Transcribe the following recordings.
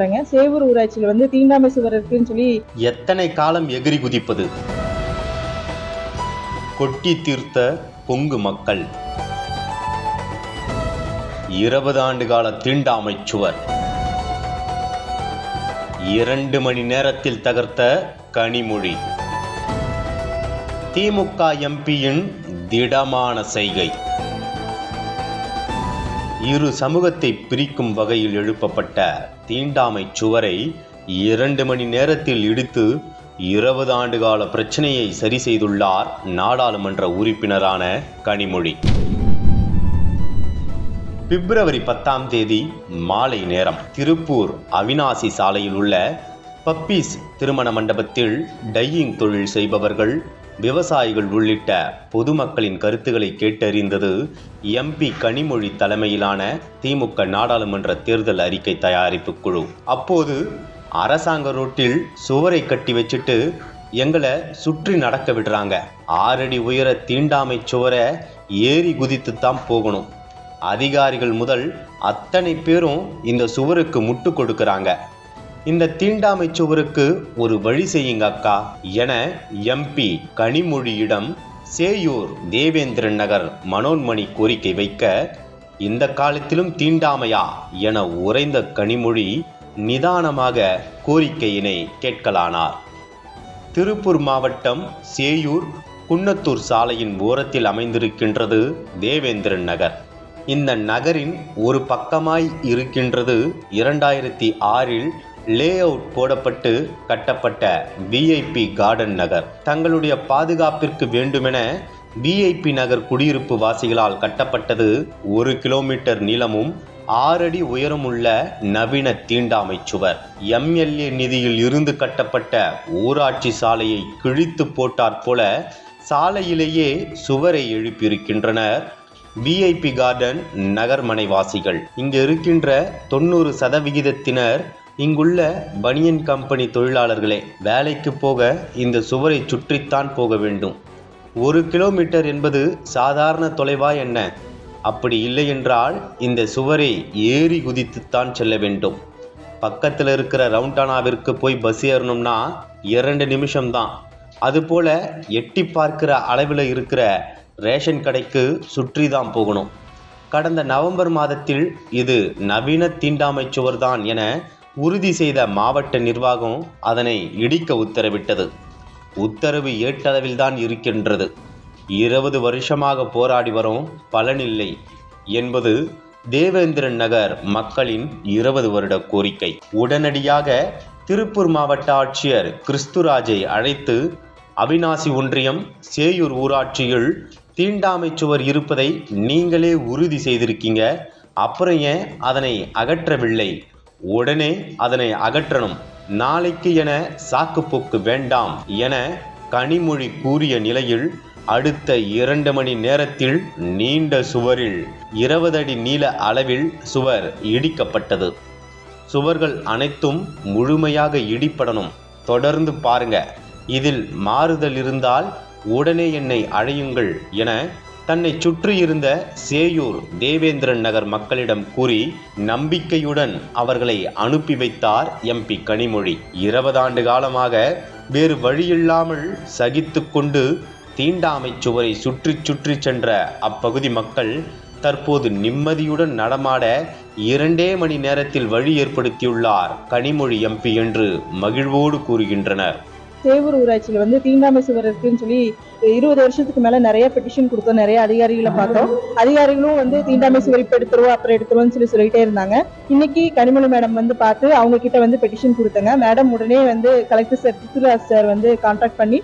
பாருங்க சேவூர் ஊராட்சியில் வந்து தீண்டாமை சுவர் இருக்குன்னு சொல்லி எத்தனை காலம் எகிரி குதிப்பது? கொட்டி தீர்த்த பொங்கு மக்கள். இருபது ஆண்டு கால தீண்டாமை சுவர். இரண்டு மணி நேரத்தில் தகர்த்த கனிமொழி. திமுக எம்பியின் திடமான செய்கை. இரு சமூகத்தை பிரிக்கும் வகையில் எழுப்பப்பட்ட தீண்டாமை சுவரை இரண்டு மணி நேரத்தில் இடித்து இருபது ஆண்டுகால பிரச்சனையை சரி செய்துள்ளார் நாடாளுமன்ற உறுப்பினரான கனிமொழி. பிப்ரவரி பத்தாம் தேதி மாலை நேரம் திருப்பூர் அவினாசி சாலையில் உள்ள பப்பீஸ் திருமண மண்டபத்தில் டையிங் தொழில் செய்பவர்கள் விவசாயிகள் உள்ளிட்ட பொதுமக்களின் கருத்துக்களை கேட்டறிந்தது எம்பி கனிமொழி தலைமையிலான திமுக நாடாளுமன்ற தேர்தல் அறிக்கை தயாரிப்பு குழு. அப்போது அரசாங்க ரோட்டில் சுவரை கட்டி வச்சுட்டு எங்களை சுற்றி நடக்க விடுறாங்க. ஆறடி உயர தீண்டாமை சுவரை ஏறி குதித்து தான் போகணும். அதிகாரிகள் முதல் அத்தனை பேரும் இந்த சுவருக்கு முட்டு கொடுக்குறாங்க. இந்த தீண்டாமை சுவருக்கு ஒரு வழி செய்யுங்க அக்கா. என எம்பி கனிமொழியிடம் சேயூர் தேவேந்திரன் நகர் மனோன்மணி கோரிக்கை வைக்க இந்த காலத்திலும் தீண்டாமையா? என உறைந்த கனிமொழி நிதானமாக கோரிக்கையினை கேட்கலானார். திருப்பூர் மாவட்டம் சேயூர் குன்னத்தூர் சாலையின் ஓரத்தில் அமைந்திருக்கின்றது தேவேந்திரன் நகர். இந்த நகரின் ஒரு பக்கமாய் இருக்கின்றது இரண்டாயிரத்தி ஆறில் லே அவுட் போடப்பட்டு கட்டப்பட்ட விஐபி கார்டன் நகர். தங்களுடைய பாதுகாப்பிற்கு வேண்டுமென விஐபி நகர் குடியிருப்பு வாசிகளால் கட்டப்பட்டது ஒரு கிலோமீட்டர் நீளமும் ஆறடி உயரமுள்ள நவீன தீண்டாமை சுவர். எம்எல்ஏ நிதியில் இருந்து கட்டப்பட்ட ஊராட்சி சாலையை கிழித்து போட்டாற் போல சாலையிலேயே சுவரை எழுப்பியிருக்கின்றனர் விஐபி கார்டன் நகர்மனைவாசிகள். இங்கு இருக்கின்ற தொண்ணூறு சதவிகிதத்தினர் இங்குள்ள பனியன் கம்பெனி தொழிலாளர்களே வேலைக்கு போக இந்த சுவரை சுற்றித்தான் போக வேண்டும். ஒரு கிலோமீட்டர் என்பது சாதாரண தொலைவா என்ன? அப்படி இல்லை என்றால் இந்த சுவரை ஏறி குதித்துத்தான் செல்ல வேண்டும். பக்கத்தில் இருக்கிற ரவுண்டானாவிற்கு போய் பஸ் ஏறணும்னா இரண்டு நிமிஷம்தான். அதுபோல எட்டி பார்க்கிற அளவில் இருக்கிற ரேஷன் கடைக்கு சுற்றி தான் போகணும். கடந்த நவம்பர் மாதத்தில் இது நவீன தீண்டாமை சுவர்தான் என உறுதி செய்த மாவட்ட நிர்வாகம் அதனை இடிக்க உத்தரவிட்டது. உத்தரவு ஏட்டளவில்தான் இருக்கின்றது. இருபது வருஷமாக போராடி வரும் பலனில்லை என்பது தேவேந்திரன் நகர் மக்களின் இருபது வருட கோரிக்கை. உடனடியாக திருப்பூர் மாவட்ட ஆட்சியர் கிறிஸ்துராஜை அழைத்து அவினாசி ஒன்றியம் சேயூர் ஊராட்சியில் தீண்டாமை சுவர் இருப்பதை நீங்களே உறுதி செய்திருக்கீங்க. அப்புறம் ஏன் அதனை அகற்றவில்லை? உடனே அதனை அகற்றணும். நாளைக்கு என சாக்குப்போக்கு வேண்டாம் என கனிமொழி கூறிய நிலையில் அடுத்த இரண்டு மணி நேரத்தில் நீண்ட சுவரில் இருபது அடி நீள அளவில் சுவர் இடிக்கப்பட்டது. சுவர்கள் அனைத்தும் முழுமையாக இடிப்படணும் தொடர்ந்து பாருங்க. இதில் மாறுதல் இருந்தால் உடனே என்னை அழையுங்கள் என தன்னை சுற்றியிருந்த சேயூர் தேவேந்திரன் நகர் மக்களிடம் கூறி நம்பிக்கையுடன் அவர்களை அனுப்பி வைத்தார் எம்பி கனிமொழி. இருபதாண்டு காலமாக வேறு வழியில்லாமல் சகித்து கொண்டு தீண்டாமை சுவரை சுற்றி சுற்றி சென்ற அப்பகுதி மக்கள் தற்போது நிம்மதியுடன் நடமாட இரண்டே மணி நேரத்தில் வழி ஏற்படுத்தியுள்ளார் கனிமொழி எம்பி என்று மகிழ்வோடு கூறுகின்றனர். சேவூர் ஊராட்சியில் வந்து தீண்டாமை சுவர் இருக்குன்னு சொல்லி இருபது வருஷத்துக்கு மேல நிறைய பெட்டிஷன் கொடுத்தோம் நிறைய அதிகாரிகளை பார்த்தோம். அதிகாரிகளும் வந்து தீண்டாமை சுவர் இப்ப எடுத்துருவோம் அப்புறம் எடுத்துருவோம்னு சொல்லி சொல்லிட்டே இருந்தாங்க. இன்னைக்கு கனிமொழி மேடம் வந்து பார்த்து அவங்க கிட்ட வந்து பெட்டிஷன் கொடுத்தாங்க. மேடம் உடனே வந்து கலெக்டர் சார் பிருத்விராஜ் சார் வந்து கான்டாக்ட் பண்ணி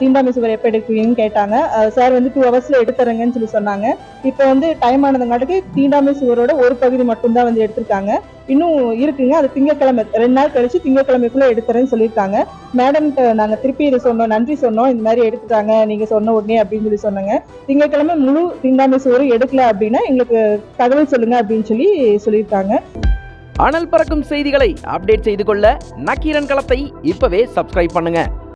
தீண்டாமை சுவர் எப்போ எடுக்குவீங்கன்னு கேட்டாங்க. சார் வந்து டூ ஹவர்ஸ்ல எடுத்துறேங்கன்னு சொல்லி சொன்னாங்க. இப்போ வந்து டைம் ஆனதுங்காட்டுக்கு தீண்டாமை சுவரோட ஒரு பகுதி மட்டும்தான் வந்து எடுத்திருக்காங்க. இன்னும் இருக்குங்க. அது திங்கக்கிழமை ரெண்டு நாள் கழிச்சு திங்கக்கிழமைக்குள்ள எடுத்துறேன்னு சொல்லியிருக்காங்க. மேடம்கிட்ட நாங்கள் திருப்பி இது சொன்னோம் நன்றி சொன்னோம். இந்த மாதிரி எடுத்துட்டாங்க நீங்க சொன்ன உடனே அப்படின்னு சொல்லி சொன்னாங்க. திங்கட்கிழமை முழு தீண்டாமை சுவரும் எடுக்கல அப்படின்னா எங்களுக்கு தகவல் சொல்லுங்க அப்படின்னு சொல்லி சொல்லியிருக்காங்க. அனல் பறக்கும் செய்திகளை அப்டேட் செய்து கொள்ள நக்கீரன் களத்தை இப்பவே சப்ஸ்கிரைப் பண்ணுங்க.